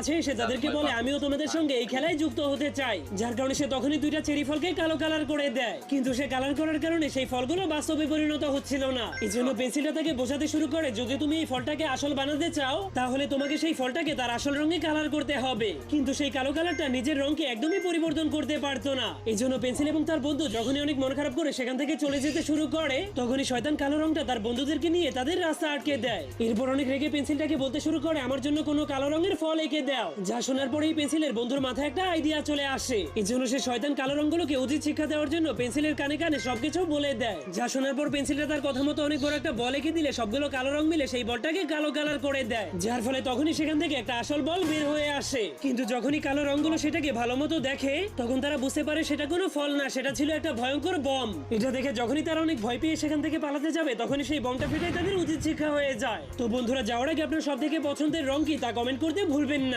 আছে সে তাদেরকে বলে আমিও তোমাদের সঙ্গে এই খেলায় যুক্ত হতে চাই। যার কারণে সে তখনই দুইটা চেরি ফলকে কালো কালার করে দেয়। কিন্তু সে কালার করার কারণে সেই ফলগুলো বাস্তবে পরিণত হচ্ছিল না। এই জন্য পেন্সিলটা তাকে বোঝাতে শুরু করে যদি তুমি এই ফলটাকে আসল বানাতে চাও তাহলে তোমাকে সেই ফলটাকে তার আসল রঙে কালার করতে হবে। কিন্তু সেই কালো কালারটা নিজের রঙকে একদমই পরিবর্তন করতে পারতো না। এই জন্য পেন্সিল এবং তার বন্ধু যখনই অনেক মন খারাপ করে সেখান থেকে চলে যেতে শুরু করে তখনই শয়তান কালো রংটা তার বন্ধুদেরকে নিয়ে তাদের রাস্তা আটকে দেয়। এরপর অনেক রেগে পেন্সিলটাকে বলতে শুরু করে আমার জন্য কোনো কালো রঙের ফল এঁকে দাও। যা শোনার পরেই পেন্সিলের বন্ধুর মাথায় একটা আইডিয়া চলে আসে। এই জন্য সে শয়তান কালো রঙগুলোকে উচিত শিক্ষা দেওয়ার জন্য পেন্সিলের কানে কানে সবকিছু বলে দেয়। যা শোনার পর পেন্সিলটা তার কথা মতো অনেক বড় একটা বল এঁকে দিলে সবগুলো কালো রং মিলে সেই বলটাকে কালো কালার করে দেয়। যার ফলে তখনই সেখান থেকে একটা আসল বল বের হয়ে আসে। কিন্তু যখনই কালো রংগুলো সেটাকে ভালো মতো দেখে, তখন তারা বুঝতে পারে সেটা কোনো ফল না, সেটা ছিল একটা ভয়ঙ্কর বম। এটা দেখে যখনই তারা অনেক ভয় পেয়ে সেখান থেকে পালাতে যাবে, তখনই সেই বমটা ফেটে তাদের উচিত শিক্ষা হয়ে যায়। তো বন্ধুরা, যাওয়ার আগে আপনার সব থেকে পছন্দের রং কি তা কমেন্ট করতে ভুলবেন না।